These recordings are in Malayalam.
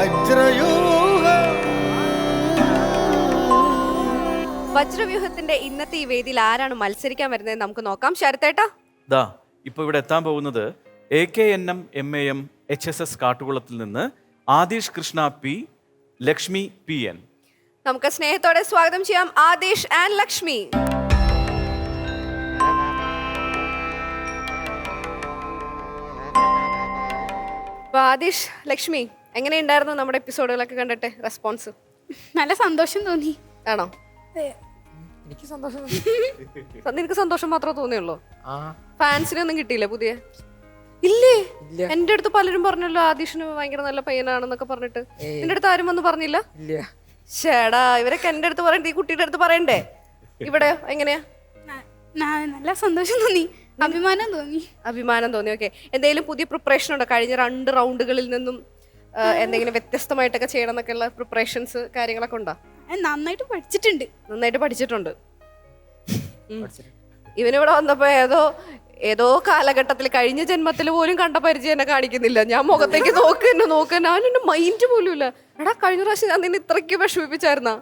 വജ്രയൂഹ. വജ്രവ്യൂഹത്തിന്റെ ഇന്നത്തെ ഈ വേദിയിൽ ആരാണ് മത്സരിക്കാൻ വരുന്നത് നമുക്ക് നോക്കാം. ശരത്തേട്ടാ. ദാ ഇപ്പൊ ഇവിടെ എത്താൻ പോകുന്നത് A K N M M A M H S S കാട്ടുകുളത്തിൽ നിന്ന് Aadeesh Krishna P Lakshmi P N. നമുക്ക് സ്നേഹത്തോടെ സ്വാഗതം ചെയ്യാം ആദേശ് ആൻഡ് ലക്ഷ്മി. അപ്പൊ ആദിഷ് ലക്ഷ്മി. എങ്ങനെയുണ്ടായിരുന്നു നമ്മുടെ എപ്പിസോഡുകളൊക്കെ കണ്ടിട്ട് റെസ്പോൺസ്? നല്ല സന്തോഷം തോന്നി. ആണോ? എനിക്ക് സന്തോഷം സ- നിനക്ക് സന്തോഷം മാത്രമേ തോന്നിയുള്ളൂ? ആ. കിട്ടിയില്ല ഒന്നും പുതിയ? ഇല്ലേ? ഇല്ല. എന്റെ അടുത്ത് പലരും പറഞ്ഞല്ലോ ആദിഷിന് ഭയങ്കര നല്ല പയ്യനാണെന്നൊക്കെ പറഞ്ഞിട്ട്. ഏയ്. നിന്റെ അടുത്ത് ആരും ഒന്നും പറഞ്ഞില്ല? ഇല്ല. ചേടാ ഇവരൊക്കെ എന്റെ അടുത്ത് പറയണ്ട. ഈ കുട്ടിയുടെ അടുത്ത് പറയണ്ടേ? ഇവിടെ എങ്ങനെയാ? ന- ന- നല്ല സന്തോഷം തോന്നി. അഭിമാനം തോന്നി. അഭിമാനം തോന്നി. ഓക്കെ. എന്തെങ്കിലും പുതിയ പ്രിപ്പറേഷൻ ഉണ്ടോ? കഴിഞ്ഞ രണ്ട് റൗണ്ടുകളിൽ നിന്നും എന്തെങ്കിലും വ്യത്യസ്തമായിട്ടൊക്കെ ചെയ്യണം എന്നൊക്കെയുള്ള പ്രിപ്പറേഷൻസ് കാര്യങ്ങളൊക്കെ ഉണ്ടോ? നന്നായിട്ട് പഠിച്ചിട്ടുണ്ട്. നന്നായിട്ട് പഠിച്ചിട്ടുണ്ട്. ഇവനിവിടെ വന്നപ്പോ ഏതോ ഏതോ കാലഘട്ടത്തിൽ കഴിഞ്ഞ ജന്മത്തിൽ പോലും കണ്ട പരിചയം എന്നെ കാണിക്കുന്നില്ല. ഞാൻ മുഖത്തേക്ക് നോക്ക് എന്നെ നോക്ക് ഞാൻ എന്റെ മൈൻഡ് പോലും ഇല്ല. എടാ കഴിഞ്ഞ പ്രാവശ്യം ഞാൻ നിന്നെ ഇത്രയ്ക്ക് വിഷമിപ്പിച്ചായിരുന്നാ?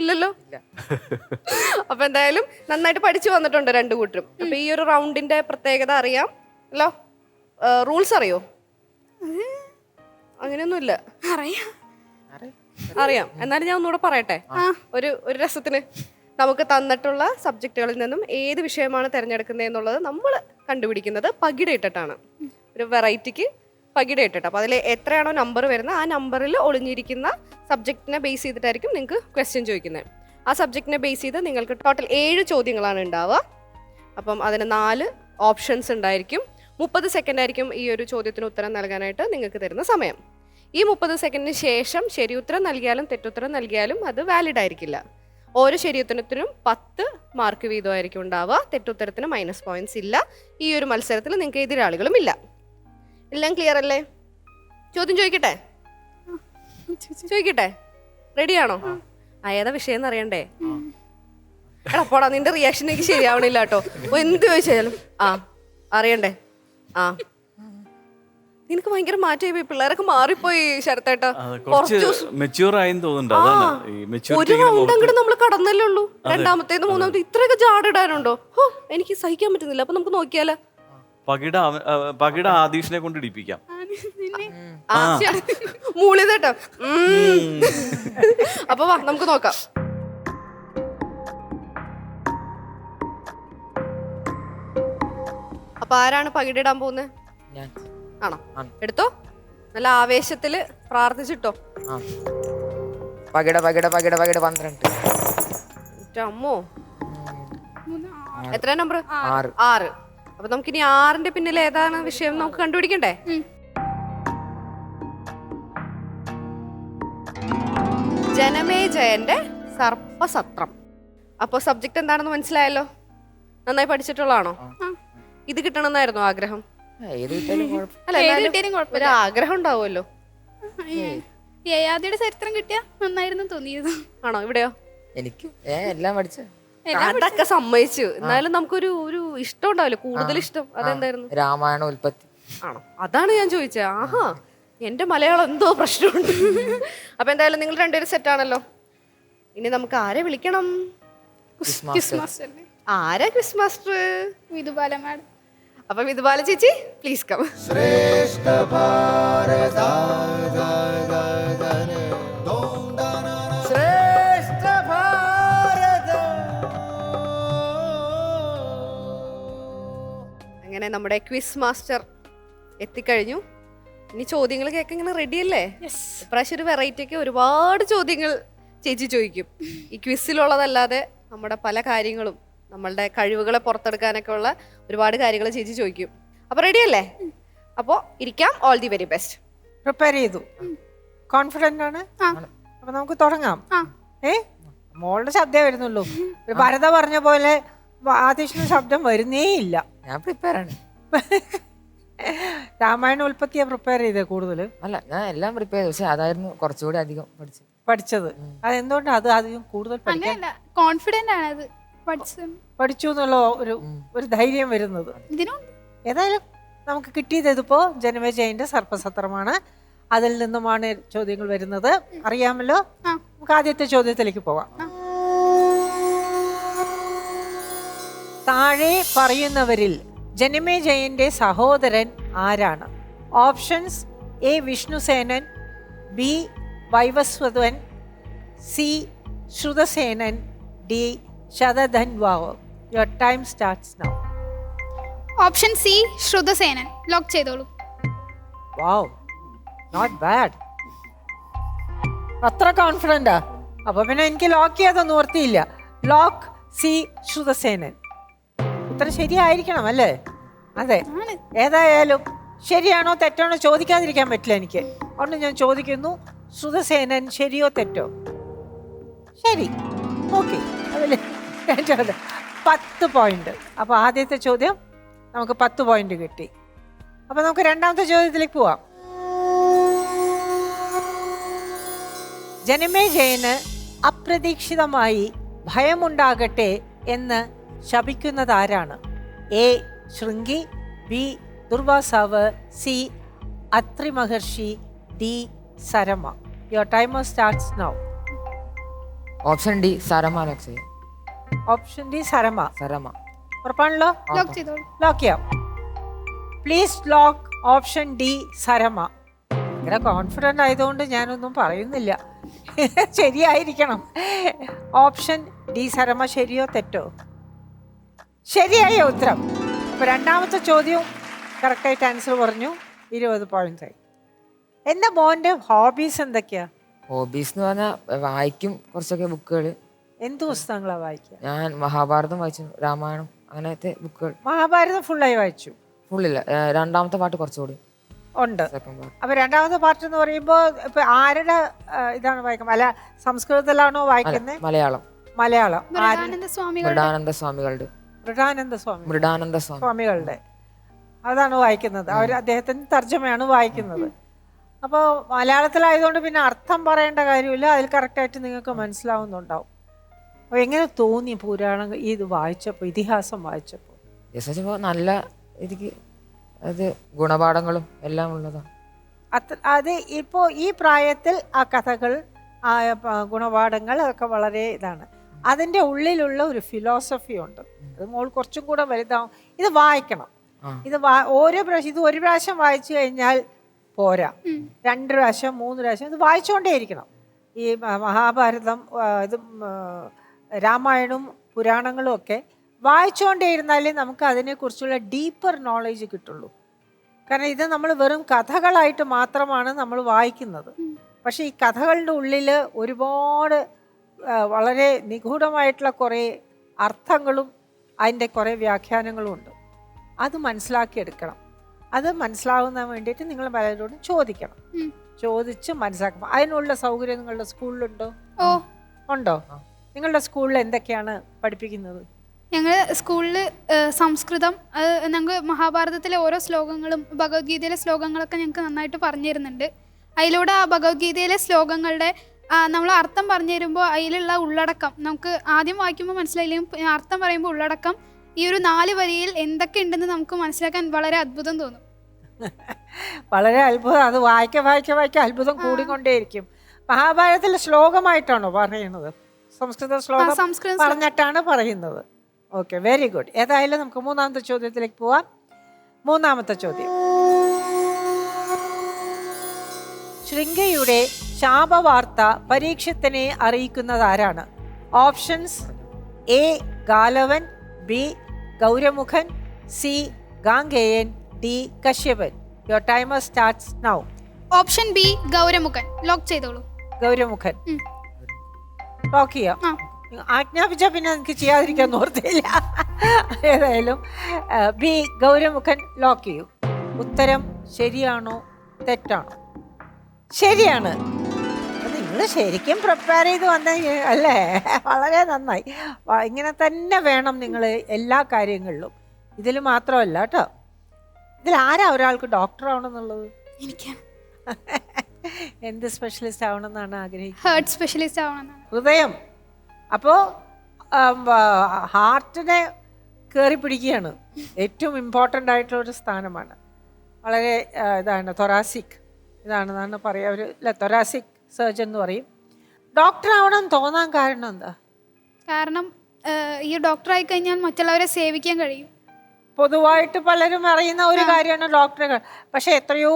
ഇല്ലല്ലോ? ഇല്ല. അപ്പൊ എന്തായാലും നന്നായിട്ട് പഠിച്ചു വന്നിട്ടുണ്ട് രണ്ടു കൂട്ടരും. അപ്പൊ ഈ ഒരു റൗണ്ടിന്റെ പ്രത്യേകത അറിയാം. അല്ലോ റൂൾസ് അറിയോ? അങ്ങനെയൊന്നുമില്ല. അറിയാം. അറിയാം. എന്നാലും ഞാൻ ഒന്നുകൂടെ പറയട്ടെ? ഒരു ഒരു രസത്തിന് നമുക്ക് തന്നിട്ടുള്ള സബ്ജക്റ്റുകളിൽ നിന്നും ഏത് വിഷയമാണ് തിരഞ്ഞെടുക്കുന്നത് എന്നുള്ളത് നമ്മൾ കണ്ടുപിടിക്കുന്നത് പകിടയിട്ടിട്ടാണ്. ഒരു വെറൈറ്റിക്ക് പകിടയിട്ടിട്ട്. അപ്പോൾ അതിൽ എത്രയാണോ നമ്പർ വരുന്നത് ആ നമ്പറിൽ ഒളിഞ്ഞിരിക്കുന്ന സബ്ജക്റ്റിനെ ബേസ് ചെയ്തിട്ടായിരിക്കും നിങ്ങൾക്ക് ക്വസ്റ്റ്യൻ ചോദിക്കുന്നത് ആ സബ്ജക്റ്റിനെ ബേസ് ചെയ്ത് നിങ്ങൾക്ക് ടോട്ടൽ ഏഴ് ചോദ്യങ്ങളാണ് ഉണ്ടാവുക. അപ്പം അതിന് നാല് ഓപ്ഷൻസ് ഉണ്ടായിരിക്കും. മുപ്പത് സെക്കൻഡ് ആയിരിക്കും ഈ ഒരു ചോദ്യത്തിന് ഉത്തരം നൽകാനായിട്ട് നിങ്ങൾക്ക് തരുന്ന സമയം. ഈ മുപ്പത് സെക്കൻഡിന് ശേഷം ശരി ഉത്തരം നൽകിയാലും തെറ്റുത്തരം നൽകിയാലും അത് വാലിഡ് ആയിരിക്കില്ല. ഓരോ ശരിയുത്തരത്തിനും പത്ത് മാർക്ക് വീതമായിരിക്കും ഉണ്ടാവുക. തെറ്റുത്തരത്തിന് മൈനസ് പോയിന്റ്സ് ഇല്ല. ഈ ഒരു മത്സരത്തിൽ നിങ്ങൾക്ക് എതിരാളികളും ഇല്ല. എല്ലാം ക്ലിയർ അല്ലേ? ചോദ്യം ചോദിക്കട്ടെ? ചോദിക്കട്ടെ? റെഡിയാണോ ആ ഏതാ വിഷയം എന്ന് അറിയണ്ടേ? എടാ പോടാ നിന്റെ റിയാക്ഷൻ എനിക്ക് ശരിയാവണില്ല കേട്ടോ. എന്ത് ചോദിച്ചാലും. ആ അറിയണ്ടേ? ആ. നിനക്ക് ഭയങ്കര മാറ്റമായി പോയി. പിള്ളേരൊക്കെ മാറിപ്പോയി ശരത്തേട്ടാ. മെച്യൂർ ആയെന്ന് തോന്നുന്നുണ്ട്. ഒരു റൗണ്ട് അങ്ങോട്ട് നമ്മൾ കടന്നല്ലേ ഉള്ളൂ. രണ്ടാമത്തേത് മൂന്നാമത്തെ ഇത്രയൊക്കെ ജാടിടാനുണ്ടോ ഹോ എനിക്ക് സഹിക്കാൻ പറ്റുന്നില്ല. അപ്പൊ നമുക്ക് നോക്കിയാലോ? പകിട പകിട ആദീഷിനെ കൊണ്ട് ഇടിപ്പിക്കാം. മൂളിതട്ടോ അപ്പൊ വാ നമുക്ക് നോക്കാം. അപ്പൊ ആരാണ് പകിടിടാൻ പോകുന്നത് ഞാൻ. ആണോ. എടുത്തോ? നല്ല ആവേശത്തിൽ പ്രാർത്ഥിച്ചിട്ടോ? പകിട പകിട പകിട പകിട പന്ത്രണ്ട്. അമ്മോ എത്ര നമ്പർ ആറ്. ആറ്. അപ്പൊ നമുക്കിനി ആറിന്റെ പിന്നിൽ ഏതാണ് വിഷയം നമുക്ക് കണ്ടുപിടിക്കണ്ടേ? ജനമേ ജനമേജയന്റെ സർപ്പസത്രം. അപ്പൊ സബ്ജക്ട് എന്താണെന്ന് മനസ്സിലായല്ലോ? നന്നായി പഠിച്ചിട്ടുള്ളതാണോ. ഇത് കിട്ടണമെന്നായിരുന്നു ആഗ്രഹം. ഏത് കിട്ടിയാലും കുഴപ്പം അല്ല ഏത് ഒരു ആഗ്രഹം ഉണ്ടാവുമല്ലോ. യയാദിയുടെ ചരിത്രം കിട്ടിയ നന്നായിരുന്നു തോന്നിയത്. ആണോ? ഇവിടെയോ? എനിക്ക് ഏ എല്ലാം പഠിച്ച. അതൊക്കെ സമ്മതിച്ചു. എന്നാലും നമുക്കൊരു ഒരു ഇഷ്ടം ഉണ്ടാവില്ല. കൂടുതൽ ഇഷ്ടം അതെന്തായിരുന്നു? രാമായണ ഉൽപ്പത്തി. ആണോ? അതാണ് ഞാൻ ചോദിച്ചത് ആഹാ എന്റെ മലയാളം എന്തോ പ്രശ്നമുണ്ട്. അപ്പൊ എന്തായാലും നിങ്ങൾ രണ്ടുപേരും സെറ്റ് ആണല്ലോ. ഇനി നമുക്ക് ആരെ വിളിക്കണം? ക്രിസ്മസ് മാസ്റ്റർ മാസ്റ്റർ അല്ലേ ആരാ ക്രിസ്മാസ്റ്റർ വിധുബാല മാഡം അപ്പൊ ബാല ചേച്ചി പ്ലീസ് കം ശ്രേഷ്ഠ ഭാരത ശ്രേഷ്ഠ ഭാരത അങ്ങനെ നമ്മുടെ ക്വിസ് മാസ്റ്റർ എത്തിക്കഴിഞ്ഞു. ഇനി ചോദ്യങ്ങൾ കേൾക്കാൻ ഇങ്ങനെ റെഡിയല്ലേ അല്ലേ? ഇപ്രാവശ്യം ഒരു വെറൈറ്റി ഒക്കെ ഒരുപാട് ചോദ്യങ്ങൾ ചേച്ചി ചോദിക്കും. ഈ ക്വിസിലുള്ളതല്ലാതെ നമ്മുടെ പല കാര്യങ്ങളും നമ്മളുടെ കഴിവുകളെ പുറത്തെടുക്കാനൊക്കെ ഉള്ള ഒരുപാട് കാര്യങ്ങൾ ചേച്ചി ചോദിക്കും. അപ്പൊ റെഡിയല്ലേ അപ്പോൾ ഇരിക്കാം. All the very best prepare ചെയ്തു. കോൺഫിഡന്റ് ആണ്? ആ. അപ്പൊ നമുക്ക് തുടങ്ങാം. ആ. ഏ? മോളുടെ ശബ്ദമേ വരുന്നുള്ളൂ. ഒരു ഭരത പറഞ്ഞ പോലെ ആദിഷിന് ശബ്ദം വരുന്നേ ഇല്ല. ഞാൻ പ്രിപ്പയർ ആണ്. രാമായണ ഉൽപ്പത്തിയാ പ്രിപ്പയർ ചെയ്തേ കൂടുതൽ അല്ല ഞാൻ എല്ലാം പ്രിപ്പയർ ചെയ്തു. പക്ഷെ അതായിരുന്നു കുറച്ചുകൂടി അധികം പഠിച്ചത്. പഠിച്ചത്. അതെന്തുകൊണ്ടാണ് അത് അധികം കൂടുതൽ കോൺഫിഡന്റ് ആണ് അത് പഠിച്ചു പഠിച്ചു എന്നുള്ള ഒരു ഒരു ധൈര്യം വരുന്നത്. ഇതിനും ഏതായാലും നമുക്ക് കിട്ടിയത് ഇതിപ്പോ ജനമേജയന്റെ സർപ്പസത്രമാണ്. അതിൽ നിന്നുമാണ് ചോദ്യങ്ങൾ വരുന്നത്. അറിയാമല്ലോ? ആ. നമുക്ക് ആദ്യത്തെ ചോദ്യത്തിലേക്ക് പോവാം. താഴെ പറയുന്നവരിൽ ജനമേജയന്റെ സഹോദരൻ ആരാണ്? Options A Vishnusenan B Vaivaswathan C Shruthasenan D Shatadhanvavu your time starts now option C Shruthasenan lock ചെയ്തോളൂ. വാവ് നോട്ട് ബാഡ് അത്ര കോൺഫിഡന്റാ അപ്പൊ പിന്നെ എനിക്ക് ലോക്ക് ചെയ്യാതൊന്നും ഓർത്തിയില്ല ലോക്ക് സി ശ്രുതസേനൻ ഉത്തരം ശരിയായിരിക്കണം അല്ലേ? അതെ. ഏതായാലും ശരിയാണോ തെറ്റാണോ ചോദിക്കാതിരിക്കാൻ പറ്റില്ല എനിക്ക്. അതുകൊണ്ട് ഞാൻ ചോദിക്കുന്നു ശ്രുതസേനൻ ശരിയോ തെറ്റോ? ശരി. ഓക്കെ അതിൽ പത്ത് പോയിന്റ് അപ്പോൾ ആദ്യത്തെ ചോദ്യം നമുക്ക് പത്ത് പോയിന്റ് കിട്ടി. അപ്പോൾ നമുക്ക് രണ്ടാമത്തെ ചോദ്യത്തിലേക്ക് പോവാം. ജനമേജയന് അപ്രതീക്ഷിതമായി ഭയമുണ്ടാകട്ടെ എന്ന് ശപിക്കുന്നത് ആരാണ് A. Shringi B. Durvasavu C. Atri Maharshi D. Sarama. Your timer starts now option D Sarama lock ചെയ്യാം ഓപ്ഷൻ ഡി സരമ സരമ ഉറപ്പാണല്ലോ? ലോക്ക് ചെയ്തോളൂ ലോക്ക് ചെയ്യാം. Please lock option D Sarama ഭയങ്കര കോൺഫിഡന്റ് ആയതുകൊണ്ട് ഞാനൊന്നും പറയുന്നില്ല. ശരിയായിരിക്കണം. ഓപ്ഷൻ ഡി സരമ ശരിയോ തെറ്റോ? ശരിയായ ഉത്തരം. ഇപ്പൊ രണ്ടാമത്തെ ചോദ്യവും കറക്റ്റായിട്ട് ആൻസർ പറഞ്ഞു. ഇരുപത് പോയിന്റ് ആയി. എന്റെ മോന്റെ ഹോബീസ് എന്തൊക്കെയാ? ഹോബീസ് എന്ന് പറഞ്ഞാൽ വായിക്കും കുറച്ചൊക്കെ ബുക്കുകൾ എന്ത് പുസ്തകങ്ങളാണ് വായിക്കുക? ഞാൻ മഹാഭാരതം വായിച്ചു രാമായണം അങ്ങനത്തെ ബുക്കുകൾ മഹാഭാരതം ഫുള്ളായി വായിച്ചു? ഫുള്ളില്ല. രണ്ടാമത്തെ പാട്ട് കുറച്ചുകൂടി. ഉണ്ട്. അപ്പൊ രണ്ടാമത്തെ പാർട്ട് എന്ന് പറയുമ്പോ ഇപ്പൊ ആരുടെ ഇതാണ് വായിക്കുന്നത്? അല്ല സംസ്കൃതത്തിലാണോ വായിക്കുന്നത് മലയാളം. മലയാളം. സ്വാമികളുടെ. സ്വാമി. മൃഡാനന്ദ സ്വാമി. സ്വാമികളുടെ. അതാണ് വായിക്കുന്നത്. അവർ അദ്ദേഹത്തിന്റെ തർജമയാണ് വായിക്കുന്നത്. അപ്പോൾ മലയാളത്തിലായതുകൊണ്ട് പിന്നെ അർത്ഥം പറയേണ്ട കാര്യമില്ല. അതിൽ കറക്റ്റായിട്ട് നിങ്ങൾക്ക് മനസ്സിലാവുന്നുണ്ടാവും. അപ്പോൾ എങ്ങനെ തോന്നി പുരാണം ഇത് വായിച്ചപ്പോൾ ഇതിഹാസം വായിച്ചപ്പോൾ? ജസ്റ്റ് നല്ല എനിക്ക് അത് ഗുണപാഠങ്ങളും എല്ലാം ഉള്ളതാണ്. അത്ര അത് ഇപ്പോൾ ഈ പ്രായത്തിൽ ആ കഥകൾ ആ ഗുണപാഠങ്ങൾ അതൊക്കെ വളരെ ഇതാണ്. അതിന്റെ ഉള്ളിലുള്ള ഒരു ഫിലോസഫി ഉണ്ട്. അത് മോൾ കുറച്ചും കൂടെ വലുതാവും. ഇത് വായിക്കണം. ഇത് വാ- ഓരോ പ്രാവശ്യം ഇത് ഒരു പ്രാവശ്യം വായിച്ചു കഴിഞ്ഞാൽ പോരാ. രണ്ട് പ്രാവശ്യം മൂന്ന് പ്രാവശ്യം ഇത് വായിച്ചുകൊണ്ടേ ഇരിക്കണം ഈ മഹാഭാരതം ഇത് രാമായണവും പുരാണങ്ങളും ഒക്കെ വായിച്ചുകൊണ്ടേയിരുന്നാലേ നമുക്ക് അതിനെക്കുറിച്ചുള്ള ഡീപ്പർ നോളേജ് കിട്ടുള്ളൂ. കാരണം ഇത് നമ്മൾ വെറും കഥകളായിട്ട് മാത്രമാണ് നമ്മൾ വായിക്കുന്നത്. പക്ഷേ ഈ കഥകളുടെ ഉള്ളിൽ ഒരുപാട് വളരെ നിഗൂഢമായിട്ടുള്ള കുറേ അർത്ഥങ്ങളും അതിന്റെ കുറേ വ്യാഖ്യാനങ്ങളും ഉണ്ട്. അത് മനസ്സിലാക്കിയെടുക്കണം. അത് മനസ്സിലാവുന്നതിന് വേണ്ടിയിട്ട് നിങ്ങൾ പലരോടും ചോദിക്കണം. ചോദിച്ച് മനസ്സിലാക്കണം. അതിനുള്ള സൗകര്യം നിങ്ങളുടെ സ്കൂളിലുണ്ടോ? ഓ. ഉണ്ടോ? നിങ്ങളുടെ സ്കൂളിൽ എന്തൊക്കെയാണ് പഠിപ്പിക്കുന്നത്? ഞങ്ങൾ സ്കൂളിൽ സംസ്കൃതം അത് ഞങ്ങൾ മഹാഭാരതത്തിലെ ഓരോ ശ്ലോകങ്ങളും ഭഗവത്ഗീതയിലെ ശ്ലോകങ്ങളൊക്കെ ഞങ്ങൾക്ക് നന്നായിട്ട് പറഞ്ഞു തരുന്നുണ്ട് അതിലൂടെ ആ ഭഗവത്ഗീതയിലെ ശ്ലോകങ്ങളുടെ നമ്മൾ അർത്ഥം പറഞ്ഞു തരുമ്പോൾ അതിലുള്ള ഉള്ളടക്കം നമുക്ക് ആദ്യം വായിക്കുമ്പോൾ മനസ്സിലായില്ലെങ്കിൽ അർത്ഥം പറയുമ്പോൾ ഉള്ളടക്കം ഈ ഒരു നാല് വരിയിൽ എന്തൊക്കെ ഉണ്ടെന്ന് നമുക്ക് മനസ്സിലാക്കാൻ വളരെ അത്ഭുതം തോന്നും. വളരെ അത്ഭുതം. അത് വായിക്ക വായിക്ക വായിക്ക അത്ഭുതം കൂടിക്കൊണ്ടേയിരിക്കും. മഹാഭാരതത്തിലെ ശ്ലോകമായിട്ടാണോ പറയുന്നത്? സംസ്കൃത ശ്ലോകം പറഞ്ഞിട്ടാണ് പറയുന്നത്. ഓക്കെ വെരി ഗുഡ് ഏതായാലും നമുക്ക് മൂന്നാമത്തെ ചോദ്യത്തിലേക്ക് പോവാം. മൂന്നാമത്തെ ചോദ്യം. ശൃംഗയുടെ ശാപവാർത്ത പരീക്ഷത്തിനെ അറിയിക്കുന്നത് ആരാണ്? Options A Galavan B Gauramukhan C Gangeyan D Kashyapan. Your timer starts now option B Gauramukhan. Lock ചെയ്തോളൂ. ഗൗരമുഖൻ. ലോക്ക് ചെയ്യാം ആജ്ഞാപിച്ച പിന്നെ എനിക്ക് ചെയ്യാതിരിക്കാൻ ഓർത്തില്ല. ഏതായാലും ബി ഗൗരമുഖൻ ലോക്ക് ചെയ്യൂ. ഉത്തരം ശരിയാണോ തെറ്റാണോ? ശരിയാണ്. നിങ്ങൾ ശരിക്കും പ്രിപ്പയർ ചെയ്ത് വന്ന അല്ലേ? വളരെ നന്നായി. ഇങ്ങനെ തന്നെ വേണം നിങ്ങൾ എല്ലാ കാര്യങ്ങളിലും. ഇതിൽ മാത്രമല്ല കേട്ടോ. ഇതിൽ ആരാ ഒരാൾക്ക് ഡോക്ടർ ആവണമെന്നുള്ളത്? എനിക്ക്. എന്ത് സ്പെഷ്യലിസ്റ്റ് ആവണമെന്നാണ് ആഗ്രഹിക്കുന്നത്? ഹേർട്ട് സ്പെഷ്യലിസ്റ്റ് ആവണമെന്നാണ്. ഹൃദയം. അപ്പോ ഹാർട്ടിനെ കയറി പിടിക്കുകയാണ്. ഏറ്റവും ഇമ്പോർട്ടന്റ് ആയിട്ടുള്ള ഒരു സ്ഥാനമാണ്. വളരെ ഇതാണ് തൊറാസിക് ഇതാണെന്നാണ് പറയുക ഒരു തൊറാസിക് സർജൻ എന്ന് പറയും. ഡോക്ടർ ആവണം തോന്നാൻ കാരണം എന്താ? കാരണം ഈ ഡോക്ടർ ആയി കഴിഞ്ഞാൽ മറ്റുള്ളവരെ സേവിക്കാൻ കഴിയും. പൊതുവായിട്ട് പലരും അറിയുന്ന ഒരു കാര്യമാണ് ഡോക്ടറെ പക്ഷെ എത്രയോ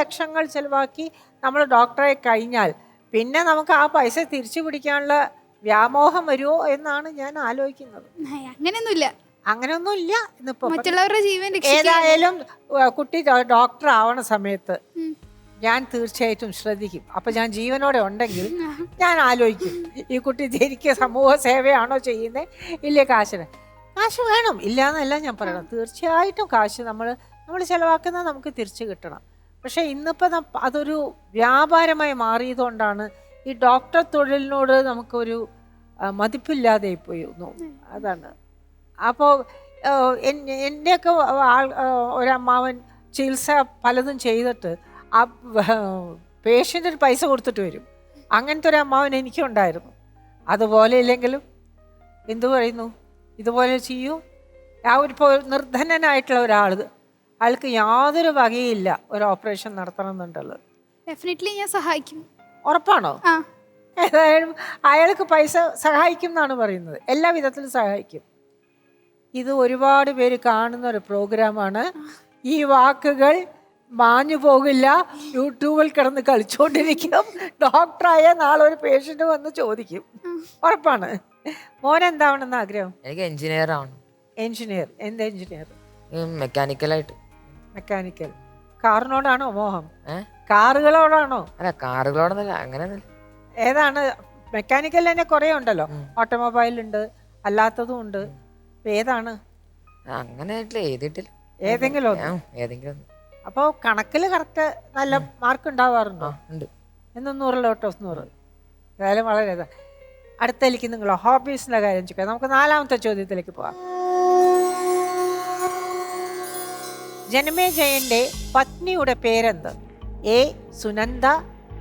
ലക്ഷങ്ങൾ ചെലവാക്കി നമ്മൾ ഡോക്ടറെ കഴിഞ്ഞാൽ പിന്നെ നമുക്ക് ആ പൈസ തിരിച്ചു പിടിക്കാനുള്ള വ്യാമോഹം വരുമോ എന്നാണ് ഞാൻ ആലോചിക്കുന്നത്. അങ്ങനെയൊന്നുമില്ല. അങ്ങനെയൊന്നുമില്ല. അങ്ങനെയൊന്നും ഇല്ല ഇന്നിപ്പോ മറ്റുള്ളവരുടെ ജീവൻ ഏതായാലും കുട്ടി ഡോക്ടർ ആവണ സമയത്ത് ഞാൻ തീർച്ചയായിട്ടും ശ്രദ്ധിക്കും. അപ്പൊ ഞാൻ ജീവനോടെ ഉണ്ടെങ്കിൽ ഞാൻ ആലോചിക്കും. ഈ കുട്ടി ശരിക്കും സമൂഹ സേവയാണോ ചെയ്യുന്നത് ഇല്ലേ കാശിന്. കാശ് വേണം. ഇല്ല എന്നല്ല ഞാൻ പറയണം തീർച്ചയായിട്ടും കാശ് നമ്മൾ നമ്മൾ ചിലവാക്കുന്നത് നമുക്ക് തിരിച്ചു കിട്ടണം. പക്ഷേ ഇന്നിപ്പോൾ അതൊരു വ്യാപാരമായി മാറിയതുകൊണ്ടാണ് ഈ ഡോക്ടർ തൊഴിലിനോട് നമുക്കൊരു മതിപ്പില്ലാതെ പോയി അതാണ്. അപ്പോൾ എന്റെയൊക്കെ ആൾ ഒരമ്മാവൻ ചികിത്സ പലതും ചെയ്തിട്ട് ആ പേഷ്യന്റിന് പൈസ കൊടുത്തിട്ട് വരും. അങ്ങനത്തെ ഒരു അമ്മാവൻ എനിക്കുണ്ടായിരുന്നു. അതുപോലെ ഇല്ലെങ്കിലും എന്തു പറയുന്നു? ഇതുപോലെ ചെയ്യൂ. ആ ഒരു നിർധനനായിട്ടുള്ള ഒരാൾ അയാൾക്ക് യാതൊരു വകയില്ല ഒരു ഓപ്പറേഷൻ നടത്തണം എന്നുണ്ടുള്ളത് ഡെഫിനറ്റ്ലി ഞാൻ സഹായിക്കും. ഉറപ്പാണോ? ഏതായാലും അയാൾക്ക് പൈസ സഹായിക്കും എന്നാണ് പറയുന്നത്. എല്ലാ വിധത്തിലും സഹായിക്കും. ഇത് ഒരുപാട് പേര് കാണുന്ന ഒരു പ്രോഗ്രാമാണ്. ഈ വാക്കുകൾ മാഞ്ഞു പോകില്ല. യൂട്യൂബിൽ കിടന്ന് കളിച്ചുകൊണ്ടിരിക്കും ഡോക്ടറായ നാളെ ഒരു പേഷ്യന്റ് വന്ന് ചോദിക്കും. ഉറപ്പാണ്. മോൻ എന്താവണമെന്ന് ആഗ്രഹം എനിക്ക് എഞ്ചിനീയർ ആണ് എഞ്ചിനീയർ എന്ത് എഞ്ചിനീയർ മെക്കാനിക്കൽ ആയിട്ട്. മെക്കാനിക്കൽ കാറിനോടാണോ മോഹം? കാറുകളോടാണോ? അല്ല കാറുകളോടൊന്നല്ല അങ്ങനെ ഏതാണ്? മെക്കാനിക്കൽ തന്നെ കുറേ ഉണ്ടല്ലോ. ഓട്ടോമൊബൈൽ ഉണ്ട് അല്ലാത്തതും ഉണ്ട്. ഇപ്പൊ ഏതാണ്? അങ്ങനെ ആയിട്ടില്ല എഴുതിയിട്ടില്ല. ഏതെങ്കിലും ഒന്ന്. ഏതെങ്കിലും ഒന്ന്. അപ്പോൾ കണക്കിൽ കറക്റ്റ് നല്ല മാർക്ക് ഉണ്ടാവാറുണ്ടോ? ആ ഉണ്ട്. എന്ന് നൂറിലോട്ടോ നൂറ്. ഏതായാലും വളരെ ഇതാ. അടുത്തേക്ക് നിങ്ങൾ ഹോബീസിന്റെ കാര്യം ചോദിക്കാം. നമുക്ക് നാലാമത്തെ ചോദ്യത്തിലേക്ക് പോവാം. ജനമേജയന്റെ പത്നിയുടെ പേരെന്ത്? A. Sunanda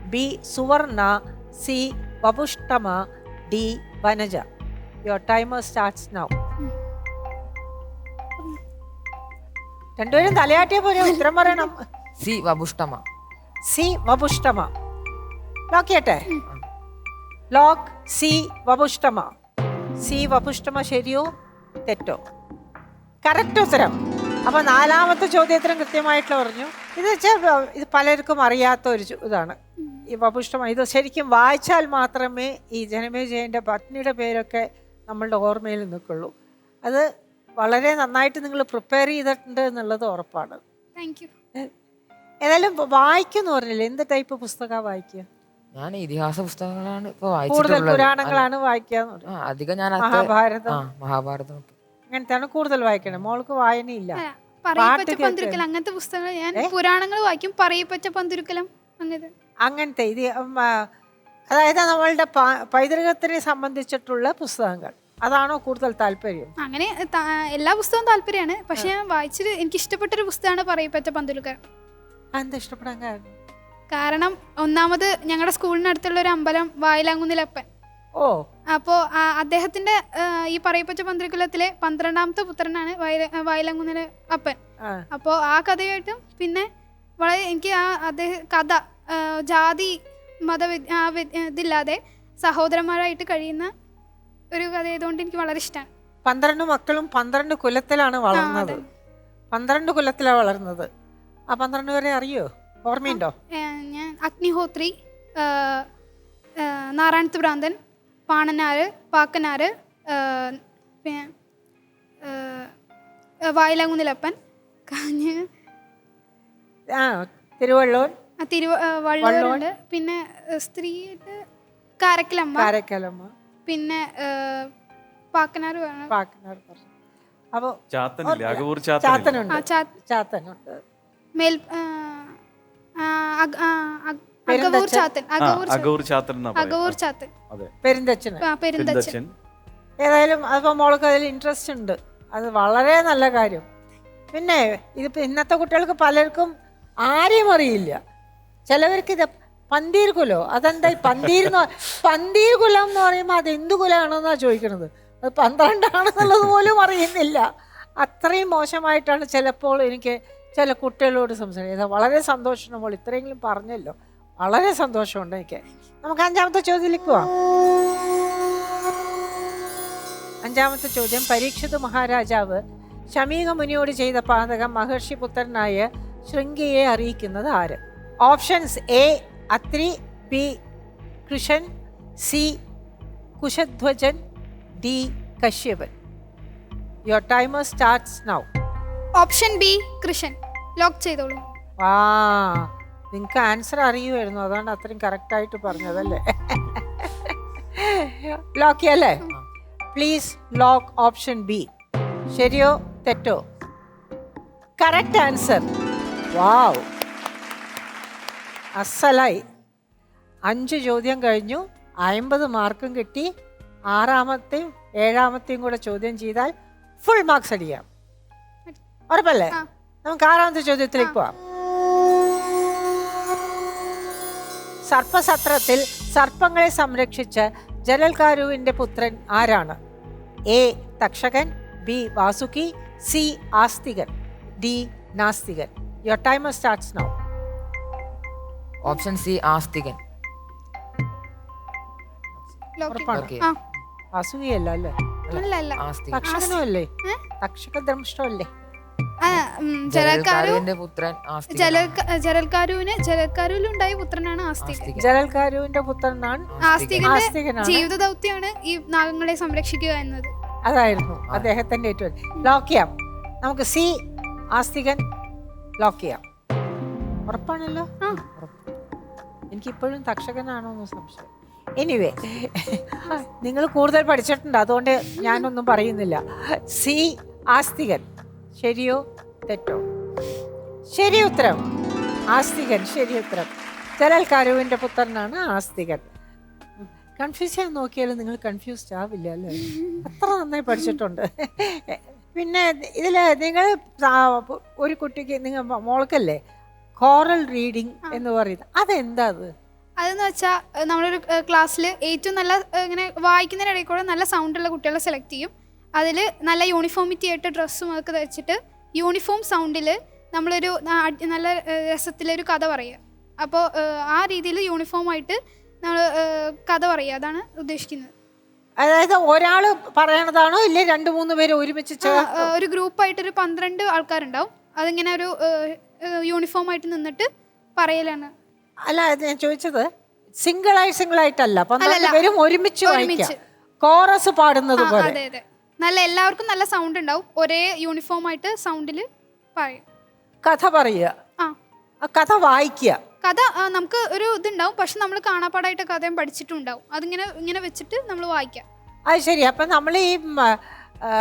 B. Suvarna C. Vapushtama D. Vanaja. Your timer starts now രണ്ടുപേരും തലയാട്ടിയ പോലെ ഉത്തരം പറയണം. C Vapushtama C Vapushtama lock ചെയ്യട്ടെ lock C Vapushtama C Vapushtama ശരിയോ? തെറ്റോ? കറക്റ്റ് ഉത്തരം. അപ്പൊ നാലാമത്തെ ചോദ്യത്തിനും കൃത്യമായിട്ട് പറഞ്ഞു. ഇത് വെച്ചാൽ ഇത് പലർക്കും അറിയാത്ത ഒരു ഇതാണ്. ഈ വപുഷ്ടമ ഇത് ശരിക്കും വായിച്ചാൽ മാത്രമേ ഈ ജനമേജയന്റെ പത്നിയുടെ പേരൊക്കെ നമ്മളുടെ ഓർമ്മയിൽ നിൽക്കുള്ളൂ. അത് വളരെ നന്നായിട്ട് നിങ്ങൾ പ്രിപ്പയർ ചെയ്തിട്ടുണ്ട് എന്നുള്ളത് ഉറപ്പാണ്. Thank you. ഏതായാലും വായിക്കുന്നു പറഞ്ഞില്ലേ? എന്ത് ടൈപ്പ് പുസ്തകമാണ് വായിക്കുക? ഞാൻ ഇതിഹാസ പുസ്തകങ്ങളാണ് ഇപ്പൊ കൂടുതൽ വായിച്ചിട്ടുള്ളത് പുരാണങ്ങളാണ് വായിക്കുക ആ അധികം ഞാൻ അത്ര- മഹാഭാരതം. ആ മഹാഭാരതം ഒക്കെ. അങ്ങനത്തെയാണ് കൂടുതൽ വായിക്കണേ മോൾക്ക് വായനയില്ല. പറയപ്പറ്റ പാട്ട് പന്തുരുക്കൽ അങ്ങനത്തെ പുസ്തകങ്ങൾ ഞാൻ പുരാണങ്ങൾ വായിക്കും. പറയപ്പറ്റ പന്തുരുക്കലം അങ്ങനത്തെ. അങ്ങനത്തെ ഇത് ഉം, ആ, അതായത് നമ്മളുടെ പ- പൈതൃകത്തിനെ സംബന്ധിച്ചിട്ടുള്ള പുസ്തകങ്ങൾ. അതാണോ കൂടുതൽ താല്പര്യം? അങ്ങനെ ത- എല്ലാ പുസ്തകവും താല്പര്യമാണ്. പക്ഷെ ഞാൻ വായിച്ചിട്ട് എനിക്ക് ഇഷ്ടപ്പെട്ട ഒരു പുസ്തകമാണ് പറയപ്പെട്ട പന്തുരുക്കൽ. എന്താ ഇഷ്ടപ്പെടാൻ കാരണം? കാരണം ഒന്നാമത് ഞങ്ങളുടെ സ്കൂളിനടുത്തുള്ള ഒരു അമ്പലം വായിലാങ്കുന്നിലപ്പൻ. ഓ. അപ്പോ അദ്ദേഹത്തിന്റെ ആ, ഈ പറയപ്പച്ച പന്തിരുക്കുലത്തിലെ പന്ത്രണ്ടാമത്തെ പുത്രനാണ് വയല അപ്പൻ. അപ്പോ അപ്പോൾ ആ കഥയായിട്ടും പിന്നെ വളരെ എനിക്ക് ആ അദ്ദേഹം കഥ ആ, ജാതി മത ആ വ്യ- ഇതില്ലാതെ സഹോദരന്മാരായിട്ട് കഴിയുന്ന ഒരു കഥ ആയതുകൊണ്ട് എനിക്ക് വളരെ ഇഷ്ടമാണ് പന്ത്രണ്ട് മക്കളും പന്ത്രണ്ട് കുലത്തിലാണ് വളർന്നത്. പന്ത്രണ്ട് കുലത്തിലാണ് വളർന്നത്. ആ പന്ത്രണ്ട് പേരെ അറിയോ? ഓർമ്മയുണ്ടോ? ഞാൻ അഗ്നിഹോത്രി നാരായണത്ത് ഭ്രാന്തൻ പാണനാര് പാക്കനാര് ആ, പിന്നെ ആ, കാഞ്ഞ് ആ തിരുവള്ളൂർ. ആ, തിരുവ പിന്നെ സ്ത്രീയായിട്ട് കാരക്കലമ്മ. കാരക്കലമ്മ. പിന്നെ പാക്കനാർ വേണം. പാക്കനാർ പറഞ്ഞു. അപ്പോൾ ചാത്തനുണ്ട്. മേൽ അഗവൂർ ചാത്തൻ അഗവൂർ ചാത്തൻ. ചാത്തൻ പെരുന്തച്ഛൻ. ഏതായാലും അതിപ്പോൾ മോൾക്ക് അതിൽ ഇൻട്രസ്റ്റ് ഉണ്ട്. അത് വളരെ നല്ല കാര്യം. പിന്നെ ഇതിപ്പോൾ ഇന്നത്തെ കുട്ടികൾക്ക് പലർക്കും ആരെയും അറിയില്ല. ചിലവർക്ക് ഇത് പന്തീർ കുലോ? അതെന്താ പന്തീർ പന്തീർ കുലം എന്ന് പറയുമ്പോൾ അത് എന്ത് കുലമാണെന്നാണ് ചോദിക്കുന്നത് അത് പന്ത്രണ്ടാണെന്നുള്ളത് പോലും അറിയുന്നില്ല. അത്രയും മോശമായിട്ടാണ് ചിലപ്പോൾ എനിക്ക് ചില കുട്ടികളോട് സംസാരിക്കുക വളരെ സന്തോഷം നമ്മൾ ഇത്രയെങ്കിലും പറഞ്ഞല്ലോ. വളരെ സന്തോഷമുണ്ട് എനിക്ക്. നമുക്ക് അഞ്ചാമത്തെ ചോദ്യത്തിലേക്ക് പോവാം. അഞ്ചാമത്തെ ചോദ്യം. പരീക്ഷിത് മഹാരാജാവ് ശമീക മുനിയോട് ചെയ്ത പാതകം മഹർഷി പുത്രനായ ശൃംഗിയെ അറിയിക്കുന്നത് ആര്? Options A Atri B Krishan C Kushadhwajan D Kashyapan. Your timer starts now option B Krishan lock ചെയ്തോളൂ. ആ നിങ്ങൾക്ക് ആൻസർ അറിയുമായിരുന്നു അതാണ് അത്രയും കറക്റ്റ് ആയിട്ട് പറഞ്ഞതല്ലേ? ലോക്ക് ചെയ്യല്ലേ? പ്ലീസ് ലോക്ക് ഓപ്ഷൻ ബി ശരിയോ? തെറ്റോ? കറക്റ്റ് ആൻസർ വാവ് അസലായി. അഞ്ച് ചോദ്യം കഴിഞ്ഞു. അമ്പത് മാർക്കും കിട്ടി. ആറാമത്തെയും ഏഴാമത്തെയും കൂടെ ചോദ്യം ചെയ്താൽ ഫുൾ മാർക്സ് അടിക്കാം ഉറപ്പല്ലേ. നമുക്ക് ആറാമത്തെ ചോദ്യത്തിലേക്ക് പോവാം. സർപ്പസത്രത്തിൽ സർപ്പങ്ങളെ സംരക്ഷിച്ച ജലൽകാരുവിന്റെ പുത്രൻ ആരാണ്? A. Takshakan B. Vasuki C. Asthikan D. Nasthikan. Your time starts now option C Asthikan. വാസുകിയല്ല അല്ലേ? അല്ല അല്ല പുത്രൻ ജലൽക്കാരുവിന് ജലൽക്കാരുവിലുണ്ടായ പുത്രനാണ് ആസ്തികൻ. ആസ്തികൻ. പുത്രനാണ് ആസ്തികന്റെ ജീവിത ദൗത്യമാണ് ഈ നാഗങ്ങളെ സംരക്ഷിക്കുക എന്നത്. അതായിരുന്നു അദ്ദേഹത്തിന്റെ ഏറ്റവും ലോക്ക് ചെയ്യാം. നമുക്ക് സി ആസ്തികൻ ലോക്ക് ചെയ്യാം. ഉറപ്പാണല്ലോ. എനിക്കിപ്പോഴും തക്ഷകനാണോ എന്ന് സംശയം. എനിവേ നിങ്ങൾ കൂടുതൽ പഠിച്ചിട്ടുണ്ട് അതുകൊണ്ട് ഞാനൊന്നും പറയുന്നില്ല. സി ആസ്തികൻ. ശരിയോ? തെറ്റോ? ശരി ഉത്തരം. ആസ്തികൻ ശരി ഉത്തരം. ജലൽ കരുവിന്റെ പുത്രനാണ് ആസ്തികൻ. കൺഫ്യൂസ് ചെയ്യാൻ നോക്കിയാലും നിങ്ങൾ കൺഫ്യൂസ്ഡ് ആവില്ല അല്ലേ? അത്ര നന്നായി പഠിച്ചിട്ടുണ്ട്. പിന്നെ ഇതിൽ നിങ്ങൾ ഒരു കുട്ടിക്ക് നിങ്ങൾ മോൾക്കല്ലേ? കോറൽ റീഡിങ് എന്ന് പറയുന്നത് അതെന്താ അത്? അതെന്ന് വെച്ചാൽ നമ്മളൊരു ക്ലാസ്സിൽ ഏറ്റവും നല്ല ഇങ്ങനെ വായിക്കുന്നതിനിടയിൽ കൂടെ നല്ല സൗണ്ടുള്ള കുട്ടികളെ സെലക്ട് ചെയ്യും. അതിൽ നല്ല യൂണിഫോമിറ്റി ആയിട്ട് ഡ്രസ്സും അതൊക്കെ ധരിച്ചിട്ട് യൂണിഫോം സൗണ്ടിൽ നമ്മളൊരു നല്ല രസത്തിലൊരു കഥ പറയുക. അപ്പോൾ ആ രീതിയിൽ യൂണിഫോമായിട്ട് നമ്മൾ കഥ പറയുക. അതാണ് ഉദ്ദേശിക്കുന്നത്. അതായത് ഒരാൾ പറയണതാണോ? ഇല്ലേ രണ്ട് മൂന്ന് പേര് ഒരുമിച്ച് ഒരു ഗ്രൂപ്പായിട്ട് ഒരു പന്ത്രണ്ട് ആൾക്കാരുണ്ടാവും. അതിങ്ങനെ ഒരു യൂണിഫോം ആയിട്ട് നിന്നിട്ട് പറയലാണ്. അല്ല ഞാൻ ചോദിച്ചത് സിംഗിൾ ആയി സിംഗിൾ ആയിട്ടല്ല പന്ത്രണ്ട്. പേരും ഒരുമിച്ച് വായിക്കാം. കോറസ് പാടുന്നത് പോലെ. നല്ല എല്ലാവർക്കും നല്ല സൗണ്ട് ഉണ്ടാവും. ഒരേ യൂണിഫോം ആയിട്ട് സൗണ്ടിൽ പറയും. കഥ പറയുക. ആ. ആ കഥ വായിക്കുക. കഥ ആ, നമുക്ക് ഒരു ഇതുണ്ടാവും. പക്ഷെ നമ്മൾ കാണാപ്പാടായിട്ട് കഥയും പഠിച്ചിട്ടുണ്ടാവും. അതിങ്ങനെ ഇങ്ങനെ വെച്ചിട്ട് നമ്മൾ വായിക്കാം അത് ശരി. അപ്പൊ നമ്മൾ ഈ ആ,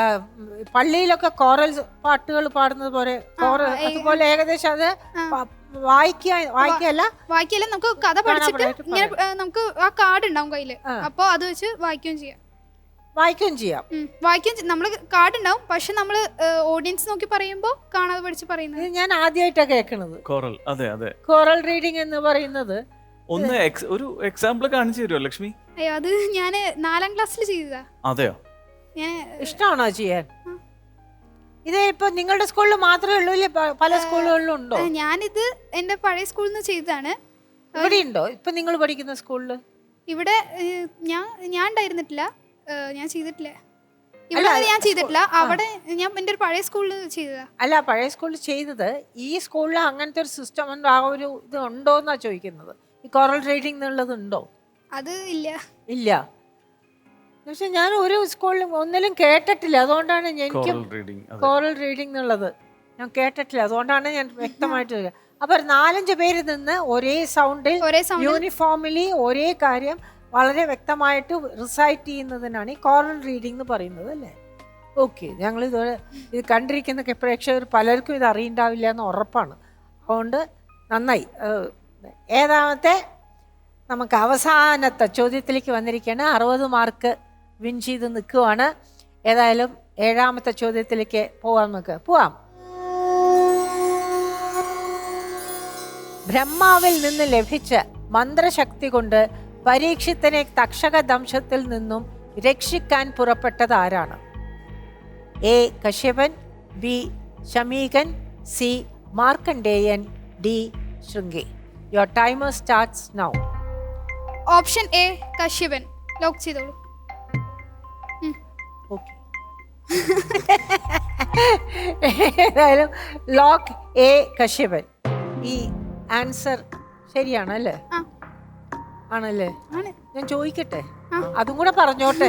പള്ളിയിലൊക്കെ കോറൽ പാട്ടുകൾ പാടുന്നത് പോലെ കോറൽ ആ, ഏ- അതുപോലെ ഏകദേശം അത് ആ. പ- വായിക്കുക വായിക്കല്ല വായിക്കല്ലേ നമുക്ക് കഥ പഠിച്ചിട്ട് കാണാപ്പാടായിട്ട് ഇങ്ങനെ ആ, നമുക്ക് ആ കാർഡ് ഉണ്ടാവും കയ്യിൽ. ആ. അപ്പോൾ അത് വെച്ച് വായിക്കുകയും ചെയ്യാം. വായിക്കുകയും ചെയ്യാം. വായിക്കുകയും നമ്മൾ കാർഡുണ്ടാവും പക്ഷെ നമ്മൾ ഓഡിയൻസ് നോക്കി പറയുമ്പോൾ കാണാതെ പഠിച്ച് പറയുന്നത്. ഞാൻ ആദ്യമായിട്ടാണ് കേൾക്കുന്നത് കോറൽ. അതെ അതെ. കോറൽ റീഡിംഗ് എന്ന് പറയുന്നത് ഒന്ന് ഒരു എക്സാമ്പിൾ കാണിച്ചു തരുമോ ലക്ഷ്മി? അയ്യോ അത് ഞാൻ നാലാം ക്ലാസ്സിൽ ചെയ്തതാ. അതെയോ? ഞാൻ ഇഷ്ടമാണോ ചെയ്യാൻ? ഇത് ഇപ്പൊ നിങ്ങളുടെ സ്കൂളിൽ മാത്രമേ ഉള്ളൂ ഇല്ലേ? പല സ്കൂളുകളിലും ഉണ്ടോ? ഞാനിത് എന്റെ പഴയ സ്കൂളിൽ നിന്ന് ചെയ്തതാണ്. ഇവിടെ ഉണ്ടോ ഇപ്പൊ നിങ്ങൾ പഠിക്കുന്ന സ്കൂളിൽ ഇവിടെ ഞാൻ ഞാൻ ഉണ്ടായിരുന്നിട്ടില്ല. ഞാൻ ചെയ്തിട്ടില്ല. അല്ല, ഇവിടെ വരെ ഞാൻ ചെയ്തിട്ടില്ല. അവിടെ ഞാൻ എന്റെ ഒരു പഴയ സ്കൂളിൽ ചെയ്തതാ. അല്ല പഴയ സ്കൂളിൽ ചെയ്തത് ഈ സ്കൂളിൽ അങ്ങനത്തെ ഒരു സിസ്റ്റം ഉണ്ടോ ആ ഒരു ഇത് ഉണ്ടോ എന്നാ ചോദിക്കുന്നത്? ഈ കോറൽ റീഡിംഗ് എന്നുള്ളത് ഉണ്ടോ? അത് ഇല്ല. ഇല്ല. പക്ഷെ ഞാൻ ഒരു സ്കൂളിലും ഒന്നിലും കേട്ടിട്ടില്ല. അതുകൊണ്ടാണ് എനിക്ക് കോറൽ റീഡിങ് അതെ. കോറൽ റീഡിംഗ് എന്നുള്ളത് ഞാൻ കേട്ടിട്ടില്ല. അതുകൊണ്ടാണ് ഞാൻ വ്യക്തമായിട്ട് ചോദിക്കുക. അപ്പൊ ഒരു നാലഞ്ച് പേര് നിന്ന് ഒരേ സൗണ്ടിൽ ഒരേ യൂണിഫോമിലി ഒരേ കാര്യം വളരെ വ്യക്തമായിട്ട് റിസൈറ്റ് ചെയ്യുന്നതിനാണ് ഈ കോറൽ റീഡിംഗ് എന്ന് പറയുന്നത് അല്ലേ? ഓക്കെ ഞങ്ങൾ ഇത് ഇത് കണ്ടിരിക്കുന്ന പ്രേക്ഷകർ പലർക്കും ഇത് അറിയണ്ടാവില്ല എന്ന് ഉറപ്പാണ്. അതുകൊണ്ട് നന്നായി. ഏതാമത്തെ? നമുക്ക് അവസാനത്തെ ചോദ്യത്തിലേക്ക് വന്നിരിക്കുകയാണ്. അറുപത് മാർക്ക് വിൻ ചെയ്ത് നിൽക്കുവാണ്. ഏതായാലും ഏഴാമത്തെ ചോദ്യത്തിലേക്ക് പോവാം നമുക്ക്. പോവാം. ബ്രഹ്മാവിൽ നിന്ന് ലഭിച്ച മന്ത്രശക്തി കൊണ്ട് പരീക്ഷിത്തിനെ തക്ഷക ദംശത്തിൽ നിന്നും രക്ഷിക്കാൻ പുറപ്പെട്ടത് ആരാണ്? A. Kashyapan B. Shamikan C. Markandeyan D. Shringi. Your timer starts now option A Kashyapan. Lock ചെയ്തോളൂ. ഓക്കെ. ഏതായാലും ലോക്ക് എ കശ്യപൻ. ഈ ആൻസർ ശരിയാണല്ലേ? ആണല്ലേ? ഞാൻ ചോദിക്കട്ടെ? അതും കൂടെ പറഞ്ഞോട്ടെ?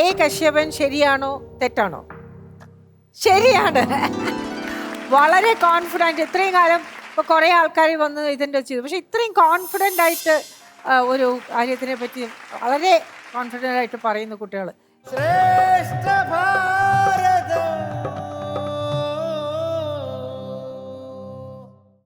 ഏ കശ്യപൻ ശരിയാണോ? തെറ്റാണോ? ശരിയാണ്. വളരെ കോൺഫിഡന്റ് ഇത്രയും കാലം ഇപ്പോൾ കുറേ ആൾക്കാർ വന്ന് ഇതിന്റെ ചെയ്തു. പക്ഷെ ഇത്രയും കോൺഫിഡന്റ് ആയിട്ട് ഒരു കാര്യത്തിനെ പറ്റി വളരെ കോൺഫിഡന്റ് ആയിട്ട് പറയുന്ന കുട്ടികൾ ശ്രേഷ്ഠ